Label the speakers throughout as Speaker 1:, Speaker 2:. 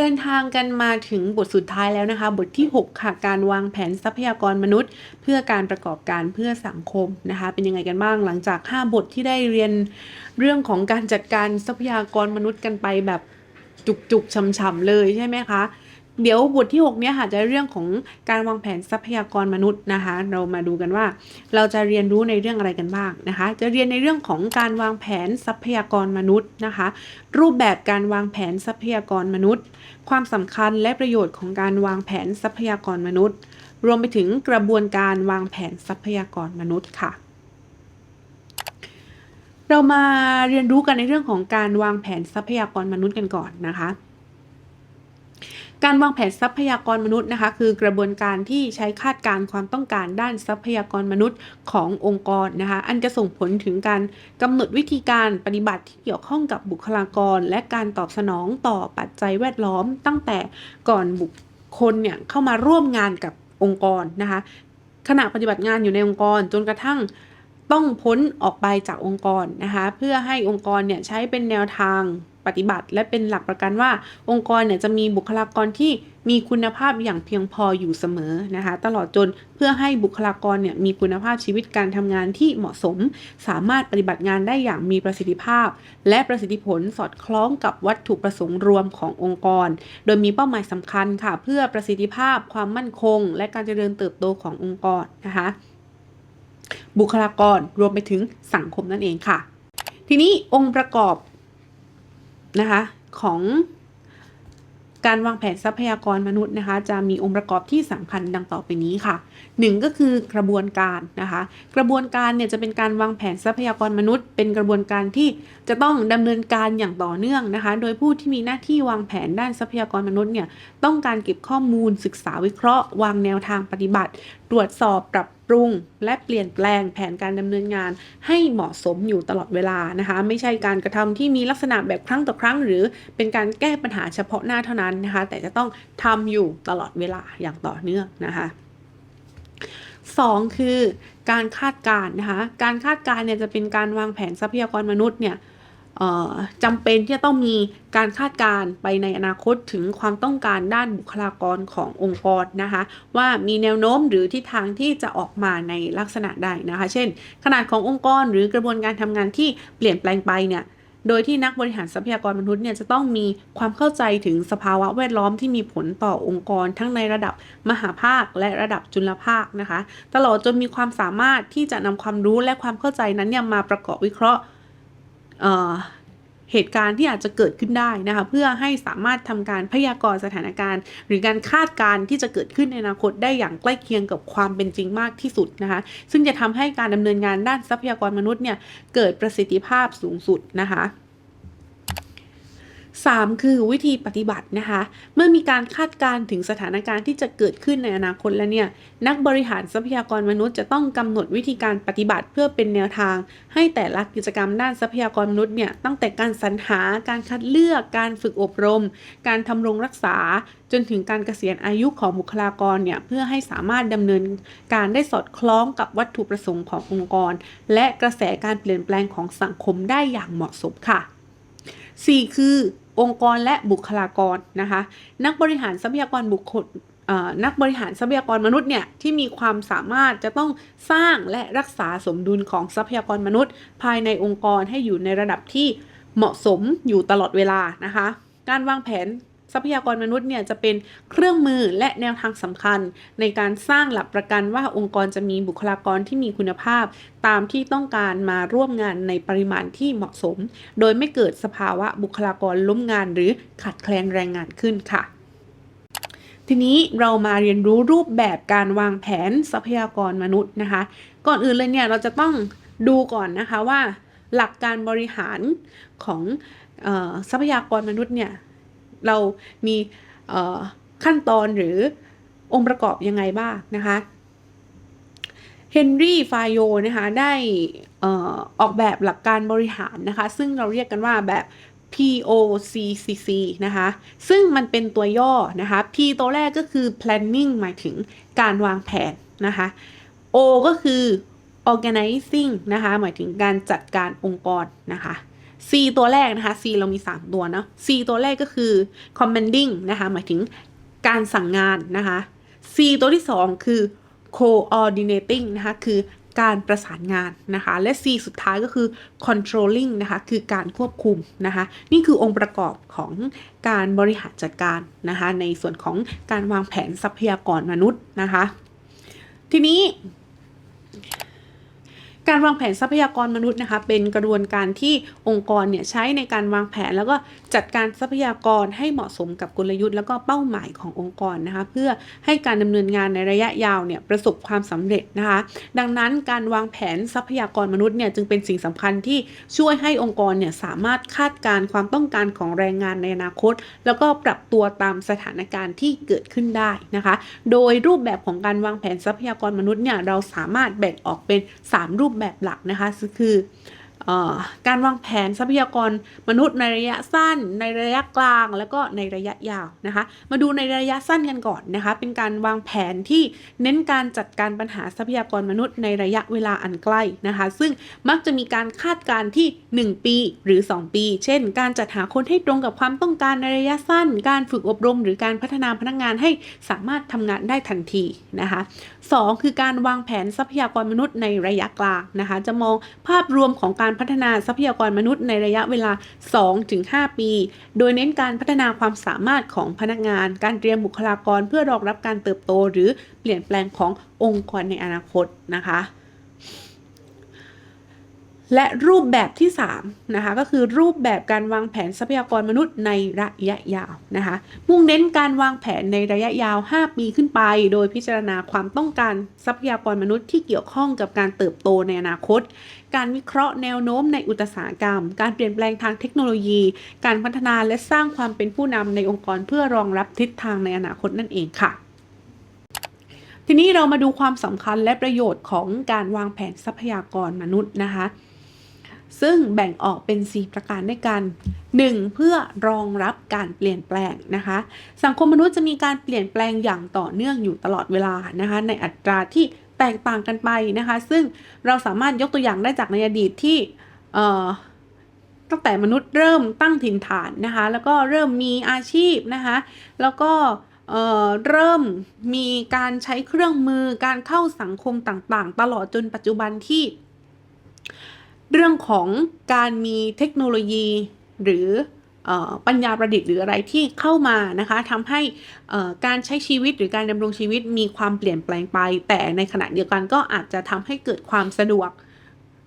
Speaker 1: เดินทางกันมาถึงบทสุดท้ายแล้วนะคะ บทที่ 6 ค่ะ การวางแผนทรัพยากรมนุษย์ เพื่อการประกอบการเพื่อสังคมนะคะ เป็นยังไงกันบ้างหลังจาก 5 บทที่ได้เรียนเรื่องของการจัดการทรัพยากรมนุษย์กันไปแบบจุกๆช่ำๆเลยใช่ไหมคะ เดี๋ยวบทที่ 6 เนี่ยค่ะจะเรื่องของการวางแผนทรัพยากรมนุษย์นะคะ เรามาดูกันว่า เราจะเรียนรู้ในเรื่องอะไรกันบ้างนะคะ จะเรียนในเรื่องของการวางแผนทรัพยากรมนุษย์นะคะ รูปแบบการวางแผนทรัพยากรมนุษย์ ความสำคัญและประโยชน์ของการวางแผนทรัพยากรมนุษย์ รวมไปถึงกระบวนการวางแผนทรัพยากรมนุษย์ค่ะเรามาเรียนรู้กันในเรื่องของการวางแผนทรัพยากรมนุษย์กันก่อนนะคะ การวางแผนทรัพยากรมนุษย์นะคะ คือกระบวนการที่ใช้คาดการณ์ความต้องการด้านทรัพยากรมนุษย์ขององค์กรนะคะ อันจะส่งผลถึงการกำหนดวิธีการปฏิบัติที่เกี่ยวข้องกับบุคลากร และการตอบสนองต่อปัจจัยแวดล้อม ตั้งแต่ก่อนบุคคลเนี่ยเข้ามาร่วมงานกับองค์กรนะคะ ขณะปฏิบัติงานอยู่ในองค์กรจนกระทั่งต้องพ้นออกไปจากองค์กรนะคะ เพื่อให้องค์กรเนี่ยใช้เป็นแนวทาง ปฏิบัติ และเป็นหลักประกันว่า องค์กรเนี่ยจะมีบุคลากรที่มีคุณภาพอย่างเพียงพออยู่เสมอนะคะ ตลอดจนเพื่อให้บุคลากรเนี่ยมีคุณภาพชีวิตการทำงานที่เหมาะสม สามารถปฏิบัติงานได้อย่างมีประสิทธิภาพ และประสิทธิผลสอดคล้องกับวัตถุประสงค์รวมขององค์กร โดยมีเป้าหมายสำคัญค่ะ เพื่อประสิทธิภาพ ความมั่นคง และการเจริญเติบโตขององค์กรนะคะ บุคลากรรวมไปถึงสังคมนั่นเองค่ะทีนี้องค์ประกอบ นะคะของการวางแผนทรัพยากรมนุษย์นะคะ จะมีองค์ประกอบที่สำคัญดังต่อไปนี้ค่ะหนึ่งก็คือกระบวนการนะคะ กระบวนการเนี่ยจะเป็นการวางแผนทรัพยากรมนุษย์ เป็นกระบวนการที่จะต้องดำเนินการอย่างต่อเนื่องนะคะ โดยผู้ที่มีหน้าที่วางแผนด้านทรัพยากรมนุษย์เนี่ยต้องการเก็บข้อมูลศึกษาวิเคราะห์ วางแนวทางปฏิบัติ ตรวจสอบปรับ ปรุงและเปลี่ยนแปลงแผนการดำเนินงานให้เหมาะสมอยู่ตลอดเวลานะคะ ไม่ใช่การกระทำที่มีลักษณะแบบครั้งต่อครั้ง หรือเป็นการแก้ปัญหาเฉพาะหน้าเท่านั้นนะคะ แต่จะต้องทำอยู่ตลอดเวลาอย่างต่อเนื่องนะคะ2คือการคาดการณ์นะคะการคาดการณ์เนี่ยจะเป็นการวางแผนทรัพยากรมนุษย์เนี่ย จำเป็นที่จะต้องมีการคาดการณ์ไปในอนาคตถึงความต้องการด้านบุคลากรขององค์กรนะคะว่ามีแนวโน้มหรือทิศทางที่จะออกมาในลักษณะใดนะคะ เช่น ขนาดขององค์กรหรือกระบวนการทำงานที่เปลี่ยนแปลงไปเนี่ยโดยที่นักบริหารทรัพยากรมนุษย์เนี่ยจะต้องมีความเข้าใจถึงสภาวะแวดล้อมที่มีผลต่อองค์กร ทั้งในระดับมหาภาคและระดับจุลภาคนะคะ ตลอดจนมีความสามารถที่จะนำความรู้และความเข้าใจนั้นเนี่ยมาประกอบวิเคราะห์ เหตุการณ์ที่อาจจะเกิดขึ้นได้นะคะเพื่อให้สามารถทำการพยากรณ์สถานการณ์ หรือการคาดการณ์ที่จะเกิดขึ้นในอนาคตได้อย่างใกล้เคียงกับความเป็นจริงมากที่สุดนะคะซึ่งจะทำให้การดำเนินงานด้านทรัพยากรมนุษย์เนี่ยเกิดประสิทธิภาพสูงสุดนะคะ 3. คือวิธีปฏิบัตินะคะ เมื่อมีการคาดการณ์ถึงสถานการณ์ที่จะเกิดขึ้นในอนาคตแล้วเนี่ยนักบริหารทรัพยากรมนุษย์จะต้องกำหนดวิธีการปฏิบัติเพื่อเป็นแนวทาง ให้แต่ละกิจกรรมด้านทรัพยากรมนุษย์เนี่ยตั้งแต่การสรรหาการคัดเลือก การฝึกอบรม การทำรงรักษา จนถึงการเกษียณอายุของบุคลากรเนี่ยเพื่อให้สามารถดำเนินการได้สอดคล้องกับวัตถุประสงค์ขององค์กร และกระแสการเปลี่ยนแปลงของสังคมได้อย่างเหมาะสมค่ะ 4. คือ องค์กรและบุคลากรนะคะ นักบริหารทรัพยากรบุคคลนักบริหารทรัพยากรมนุษย์เนี่ยที่มีความสามารถจะต้องสร้างและรักษาสมดุลของทรัพยากรมนุษย์ ภายในองค์กรให้อยู่ในระดับที่เหมาะสมอยู่ตลอดเวลานะคะ การวางแผน ทรัพยากรมนุษย์เนี่ยจะเป็นเครื่องมือและแนวทางสำคัญ ในการสร้างหลักประกันว่าองค์กรจะมีบุคลากรที่มีคุณภาพ ตามที่ต้องการมาร่วมงานในปริมาณที่เหมาะสม โดยไม่เกิดสภาวะบุคลากรล้มงาน หรือขาดแคลนแรงงานขึ้นค่ะทีนี้เรามาเรียนรู้รูปแบบการวางแผนทรัพยากรมนุษย์นะคะ ก่อนอื่นเลยเนี่ยเราจะต้องดูก่อนนะคะว่า หลักการบริหารของทรัพยากรมนุษย์เนี่ย เรามีขั้นตอนหรือองค์ประกอบยังไงบ้างนะคะเฮนรี่ฟายโยนะคะได้ออกแบบหลักการบริหารนะคะ ซึ่งเราเรียกกันว่าแบบ POCCC นะคะ ซึ่งมันเป็นตัวย่อนะคะ P ตัวแรกก็คือ planning หมายถึงการวางแผนนะคะ O ก็คือ organizing นะคะ หมายถึงการจัดการองค์กรนะคะ C ตัวแรกนะคะ C เรามี 3 ตัวเนาะ C ตัวแรกก็คือ commanding นะคะ หมายถึงการสั่งงานนะคะ C ตัวที่ 2 คือ coordinating นะคะ คือการประสานงานนะคะ และ C สุดท้ายก็คือ controlling นะคะ คือการควบคุมนะคะ นี่คือองค์ประกอบของการบริหารจัดการนะคะ ในส่วนของการวางแผนทรัพยากรมนุษย์นะคะ ทีนี้ การวางแผนทรัพยากรมนุษย์นะคะ เป็นกระบวนการที่องค์กรเนี่ยใช้ในการวางแผน แล้วก็จัดการทรัพยากรให้เหมาะสมกับกลยุทธ์แล้วก็เป้าหมายขององค์กรนะคะ เพื่อให้การดำเนินงานในระยะยาวเนี่ยประสบความสำเร็จนะคะ ดังนั้นการวางแผนทรัพยากรมนุษย์เนี่ยจึงเป็นสิ่งสำคัญที่ช่วยให้องค์กรเนี่ยสามารถคาดการณ์ความต้องการของแรงงานในอนาคต แล้วก็ปรับตัวตามสถานการณ์ที่เกิดขึ้นได้นะคะ โดยรูปแบบของการวางแผนทรัพยากรมนุษย์เนี่ยเราสามารถแบ่งออกเป็น 3 รูปแบบหลักนะคะคือเออ การวางแผนทรัพยากรมนุษย์ในระยะสั้น ในระยะกลาง แล้วก็ในระยะยาวนะคะ มาดูในระยะสั้นกันก่อนนะคะ เป็นการวางแผนที่เน้นการจัดการปัญหาทรัพยากรมนุษย์ในระยะเวลาอันใกล้นะคะ ซึ่งมักจะมีการคาดการณ์ที่ 1 ปีหรือ 2 ปี เช่น การจัดหาคนให้ตรงกับความต้องการในระยะสั้น การฝึกอบรม หรือการพัฒนาพนักงานให้สามารถทำงานได้ทันทีนะคะ 2 คือการวางแผนทรัพยากรมนุษย์ในระยะกลางนะคะ จะมองภาพรวมของการพัฒนาทรัพยากรมนุษย์ในระยะเวลา 2-5 ปี โดยเน้นการพัฒนาความสามารถของพนักงาน การเตรียมบุคลากรเพื่อรองรับการเติบโต หรือเปลี่ยนแปลงขององค์กรในอนาคตนะคะ และรูปแบบที่3นะคะก็คือรูปแบบการวางแผนทรัพยากรมนุษย์ในระยะยาวนะคะมุ่งเน้นการวางแผนในระยะยาว 5 ปีขึ้นไป โดยพิจารณาความต้องการทรัพยากรมนุษย์ที่เกี่ยวข้องกับการเติบโตในอนาคต การวิเคราะห์แนวโน้มในอุตสาหกรรม การเปลี่ยนแปลงทางเทคโนโลยี การพัฒนาและสร้างความเป็นผู้นำในองค์กรเพื่อรองรับทิศทางในอนาคตนั่นเองค่ะทีนี้เรามาดูความสำคัญและประโยชน์ของการวางแผนทรัพยากรมนุษย์นะคะ ซึ่งแบ่งออกเป็น 4 ประการด้วยกัน 1. เพื่อรองรับการเปลี่ยนแปลงนะคะ สังคมมนุษย์จะมีการเปลี่ยนแปลงอย่างต่อเนื่องอยู่ตลอดเวลานะคะในอัตราที่แตกต่างกันไปนะคะ ซึ่งเราสามารถยกตัวอย่างได้จากในอดีตที่ตั้งแต่มนุษย์เริ่มตั้งถิ่นฐานนะคะแล้วก็เริ่มมีอาชีพนะคะแล้วก็เริ่มมีการใช้เครื่องมือการเข้าสังคมต่างๆ ตลอดจนปัจจุบันที่ เรื่องของการมีเทคโนโลยี หรืออปัญญาประดิษฐ์หรืออะไรที่เข้ามานะคะทำให้การใช้ชีวิตหรือการดำรงชีวิตมีความเปลี่ยนแปลงไป แต่ในขณะเดียวกันก็อาจจะทำให้เกิดความสะดวก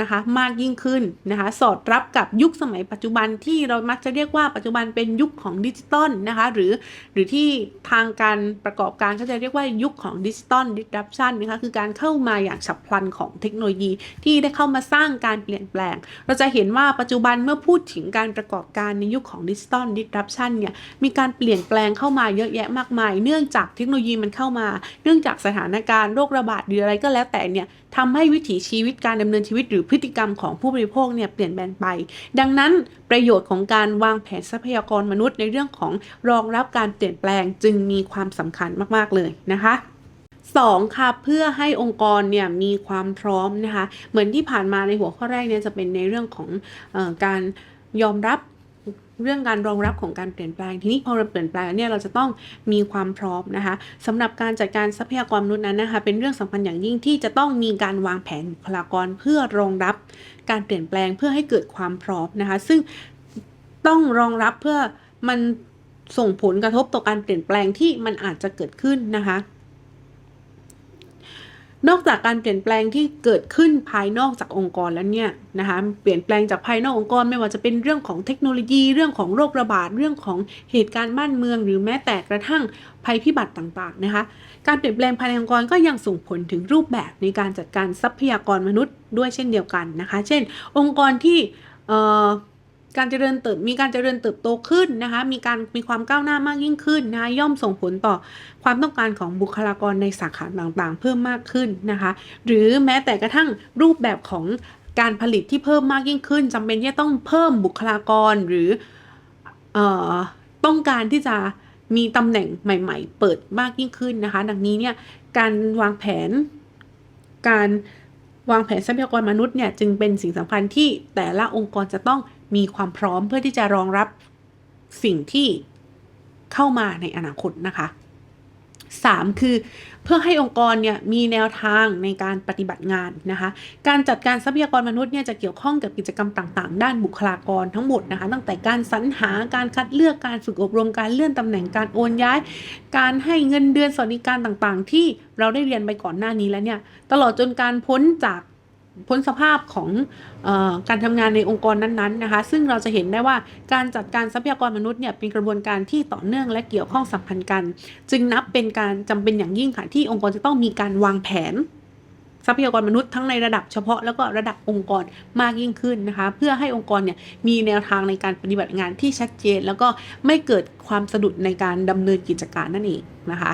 Speaker 1: นะคะมากยิ่งขึ้นนะคะสอดรับกับยุคสมัยปัจจุบันที่เรามักจะเรียกว่าปัจจุบันเป็นยุคของดิจิตอลนะคะหรือหรือที่ทางการประกอบการก็จะเรียกว่ายุคของดิจิตอลดิสรัปชันนะคะคือการเข้ามาอย่างฉับพลันของเทคโนโลยีที่ได้เข้ามาสร้างการเปลี่ยนแปลง เราจะเห็นว่าปัจจุบันเมื่อพูดถึงการประกอบการในยุคของดิจิตอลดิสรัปชันเนี่ยมีการเปลี่ยนแปลงเข้ามาเยอะแยะมากมาย เนื่องจากเทคโนโลยีมันเข้ามา เนื่องจากสถานการณ์โรคระบาดหรืออะไรก็แล้วแต่เนี่ย ทำให้วิถีชีวิตการดำเนินชีวิตหรือพฤติกรรมของผู้บริโภคเนี่ยเปลี่ยนแปลงไป ดังนั้นประโยชน์ของการวางแผนทรัพยากรมนุษย์ในเรื่องของรองรับการเปลี่ยนแปลงจึงมีความสำคัญมากๆเลยนะคะ2ค่ะเพื่อให้องค์กรเนี่ยมีความพร้อมนะคะเหมือนที่ผ่านมาในหัวข้อแรกเนี่ยจะเป็นในเรื่องของออการยอมรับ เรื่องการรองรับของการเปลี่ยนแปลง ทีนี้พอเราเปลี่ยนแปลงเนี่ยเราจะต้องมีความพร้อมนะคะสำหรับการจัดการทรัพยากรมนุษย์นั้นนะคะเป็นเรื่องสำคัญอย่างยิ่งที่จะต้องมีการวางแผนบุคลากรเพื่อรองรับการเปลี่ยนแปลงเพื่อให้เกิดความพร้อมนะคะซึ่งต้องรองรับเพื่อมันส่งผลกระทบต่อการเปลี่ยนแปลงที่มันอาจจะเกิดขึ้นนะคะ นอกจากการเปลี่ยนแปลงที่เกิดขึ้นภายนอกจากองค์กรแล้วเนี่ยนะคะเปลี่ยนแปลงจากภายนอกองค์กรไม่ว่าจะเป็นเรื่องของเทคโนโลยี เรื่องของโรคระบาดเรื่องของเหตุการณ์บ้านเมือง หรือแม้แต่กระทั่งภัยพิบัติต่างๆนะคะการเปลี่ยนแปลงภายในองค์กรก็ยังส่งผลถึงรูปแบบในการจัดการทรัพยากรมนุษย์ด้วยเช่นเดียวกันนะคะ เช่น องค์กรที่ การเจริญเติบมีการเจริญเติบโตขึ้นนะคะ มีการมีความก้าวหน้ามากยิ่งขึ้นนะคะย่อมส่งผลต่อความต้องการของบุคลากรในสาขาต่างๆ เพิ่มมากขึ้นนะคะ หรือแม้แต่กระทั่งรูปแบบของการผลิตที่เพิ่มมากยิ่งขึ้นจำเป็นที่จะต้องเพิ่มบุคลากรหรือเอ่อต้องการที่จะมีตำแหน่งใหม่ ๆ เปิดมากยิ่งขึ้นนะคะ ดังนี้เนี่ยการวางแผนการ วางแผนทรัพยากรมนุษย์เนี่ยจึงเป็นสิ่งสำคัญที่แต่ละองค์กรจะต้องมีความพร้อมเพื่อที่จะรองรับสิ่งที่เข้ามาในอนาคตนะคะ 3 คือเพื่อให้องค์กรเนี่ยมีแนวทางในการปฏิบัติงานนะคะ การจัดการทรัพยากรมนุษย์เนี่ยจะเกี่ยวข้องกับกิจกรรมต่าง ๆ ด้านบุคลากรทั้งหมดนะคะ ตั้งแต่การสรรหาการคัดเลือกการฝึกอบรมการเลื่อนตำแหน่งการโอนย้าย การให้เงินเดือนสวัสดิการต่างๆ ที่เราได้เรียนไปก่อนหน้านี้แล้วเนี่ยตลอดจนการพ้นจาก พ้นสภาพของออการทำงานในองค์กรนั้นๆนะคะ ซึ่งเราจะเห็นได้ว่าการจัดการทรัพยากรมนุษย์เนี่ยเป็นกระบวนการที่ต่อเนื่องและเกี่ยวข้องสัมพันธ์กัน จึงนับเป็นการจำเป็นอย่างยิ่งค่ะที่องค์กรจะต้องมีการวางแผน ทรัพยากรมนุษย์ทั้งในระดับเฉพาะแล้วก็ระดับองค์กรมากยิ่งขึ้นนะคะ เพื่อให้องค์กรเนี่ยมีแนวทางในการปฏิบัติงานที่ชัดเจน แล้วก็ไม่เกิดความสะดุดในการดำเนินกิจการนั่นเองนะคะ